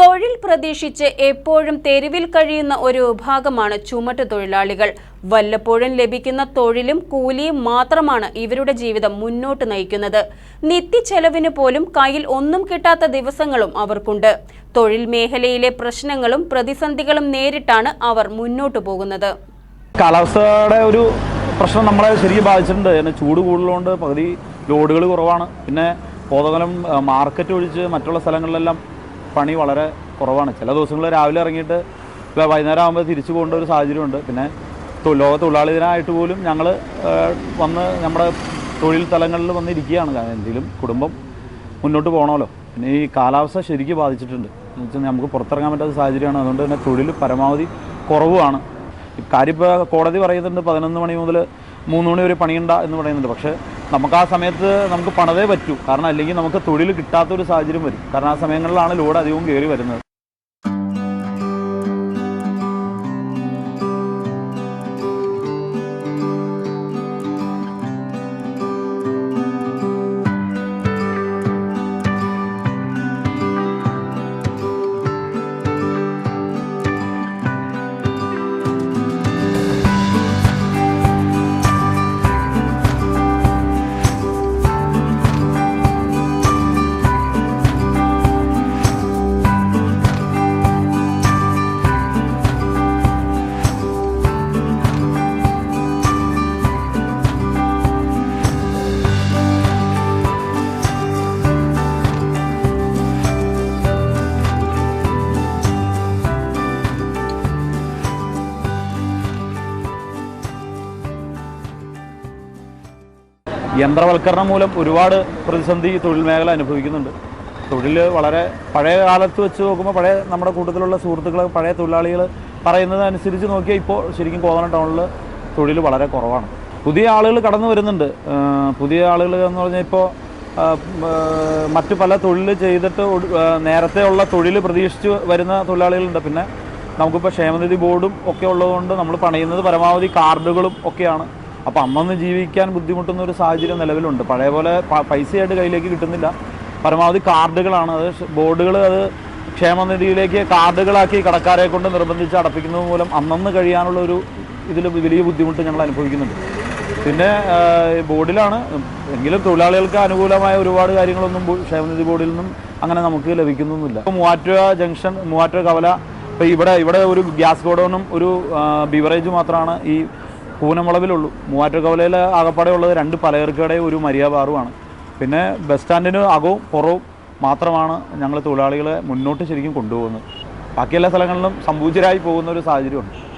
തൊഴിൽ പ്രതീക്ഷിച്ച് എപ്പോഴും തെരുവിൽ കഴിയുന്ന ഒരു വിഭാഗമാണ് ചുമട്ട് തൊഴിലാളികൾ. വല്ലപ്പോഴും ലഭിക്കുന്ന തൊഴിലും കൂലിയും മാത്രമാണ് ഇവരുടെ ജീവിതം മുന്നോട്ട് നയിക്കുന്നത്. നിത്യച്ചെലവിന് പോലും കയ്യിൽ ഒന്നും കിട്ടാത്ത ദിവസങ്ങളും അവർക്കുണ്ട്. തൊഴിൽ മേഖലയിലെ പ്രശ്നങ്ങളും പ്രതിസന്ധികളും നേരിട്ടാണ് അവർ മുന്നോട്ട് പോകുന്നത്. കാലാവസ്ഥയുടെ ഒരു പ്രശ്നം നമ്മളെ ശരിക്കും ബാധിച്ചിട്ടുണ്ട്. പിന്നെ ചൂട് കൂടുതലുകൊണ്ട് പകുതി ലോഡുകൾ കുറവാണ്. പിന്നെ കോതകലം മാർക്കറ്റ് ഒഴിച്ച് മറ്റുള്ള സ്ഥലങ്ങളിലെല്ലാം പണി വളരെ കുറവാണ്. ചില ദിവസങ്ങൾ രാവിലെ ഇറങ്ങിയിട്ട് ഇപ്പോൾ വൈകുന്നേരം ആകുമ്പോൾ തിരിച്ചു പോകേണ്ട ഒരു സാഹചര്യമുണ്ട്. പിന്നെ ലോക തൊഴിലാളി ദിനമായിട്ട് പോലും ഞങ്ങൾ വന്ന് നമ്മുടെ തൊഴിൽ തലങ്ങളിൽ വന്ന് ഇരിക്കുകയാണ്. കാരണം എന്തെങ്കിലും കുടുംബം മുന്നോട്ട് പോകണമല്ലോ. പിന്നെ ഈ കാലാവസ്ഥ ശരിക്കും ബാധിച്ചിട്ടുണ്ട്. എന്ന് വെച്ചാൽ നമുക്ക് പുറത്തിറങ്ങാൻ പറ്റാത്ത സാഹചര്യമാണ്. അതുകൊണ്ട് തന്നെ തൊഴിൽ പരമാവധി കുറവുമാണ്. കാര്യം ഇപ്പോൾ കോടതി പറയുന്നുണ്ട് പതിനൊന്ന് മണി മുതൽ മൂന്ന് മണി വരെ പണിയുണ്ട എന്ന് പറയുന്നുണ്ട്. പക്ഷേ നമുക്ക് ആ സമയത്ത് നമുക്ക് പണതേ പറ്റൂ. കാരണം അല്ലെങ്കിൽ നമുക്ക് തൊഴിൽ കിട്ടാത്തൊരു സാഹചര്യം വരും. കാരണം ആ സമയങ്ങളിലാണ് ലോഡ് അധികവും കയറി വരുന്നത്. യന്ത്രവൽക്കരണം മൂലം ഒരുപാട് പ്രതിസന്ധി തൊഴിൽ മേഖല അനുഭവിക്കുന്നുണ്ട്. തൊഴിൽ വളരെ പഴയ കാലത്ത് വെച്ച് നോക്കുമ്പോൾ പഴയ നമ്മുടെ കൂട്ടത്തിലുള്ള സുഹൃത്തുക്കൾ പഴയ തൊഴിലാളികൾ പറയുന്നതനുസരിച്ച് നോക്കിയാൽ ഇപ്പോൾ ശരിക്കും കോതനം ടൗണിൽ തൊഴിൽ വളരെ കുറവാണ്. പുതിയ ആളുകൾ കടന്നു വരുന്നുണ്ട്. പുതിയ ആളുകൾ എന്ന് പറഞ്ഞാൽ ഇപ്പോൾ മറ്റു പല തൊഴിൽ ചെയ്തിട്ട് നേരത്തെ ഉള്ള തൊഴിൽ പ്രതീക്ഷിച്ച് വരുന്ന തൊഴിലാളികളുണ്ട്. പിന്നെ നമുക്കിപ്പോൾ ക്ഷേമനിധി ബോർഡും ഒക്കെ ഉള്ളതുകൊണ്ട് നമ്മൾ പണിയുന്നത് പരമാവധി കാർഡുകളും ഒക്കെയാണ്. അപ്പോൾ അന്നൊന്ന് ജീവിക്കാൻ ബുദ്ധിമുട്ടുന്ന ഒരു സാഹചര്യം നിലവിലുണ്ട്. പഴയ പോലെ പൈസയായിട്ട് കയ്യിലേക്ക് കിട്ടുന്നില്ല. പരമാവധി കാർഡുകളാണ്. അത് ബോർഡുകൾ അത് ക്ഷേമനിധിയിലേക്ക് കാർഡുകളാക്കി കടക്കാരെ കൊണ്ട് നിർബന്ധിച്ച് അടപ്പിക്കുന്നത് മൂലം അന്നന്ന് കഴിയാനുള്ള ഒരു ഇതിൽ വലിയ ബുദ്ധിമുട്ട് ഞങ്ങൾ അനുഭവിക്കുന്നുണ്ട്. പിന്നെ ബോർഡിലാണ് എങ്കിലും തൊഴിലാളികൾക്ക് അനുകൂലമായ ഒരുപാട് കാര്യങ്ങളൊന്നും ക്ഷേമനിധി ബോർഡിൽ നിന്നും അങ്ങനെ നമുക്ക് ലഭിക്കുന്നൊന്നുമില്ല. ഇപ്പോൾ മൂവാറ്റുപുഴ ജംഗ്ഷൻ മൂവാറ്റുപുഴ കവല ഇപ്പോൾ ഇവിടെ ഇവിടെ ഒരു ഗ്യാസ് ഗോഡൗണും ഒരു ബിവറേജ് മാത്രമാണ് ഈ പൂനമുളവിലുള്ളൂ. മൂവാറ്റുകവലയിൽ ആകപ്പാടെ ഉള്ളത് രണ്ട് പലചരക്കടയും ഒരു മരിയ ബാറുമാണ്. പിന്നെ ബസ് സ്റ്റാൻഡിന് അകവും പുറവും മാത്രമാണ് ഞങ്ങൾ തൊഴിലാളികളെ മുന്നോട്ട് ശരിക്കും കൊണ്ടുപോകുന്നത്. ബാക്കിയെല്ലാ സ്ഥലങ്ങളിലും സംഭൂചരായി പോകുന്ന ഒരു സാഹചര്യമുണ്ട്.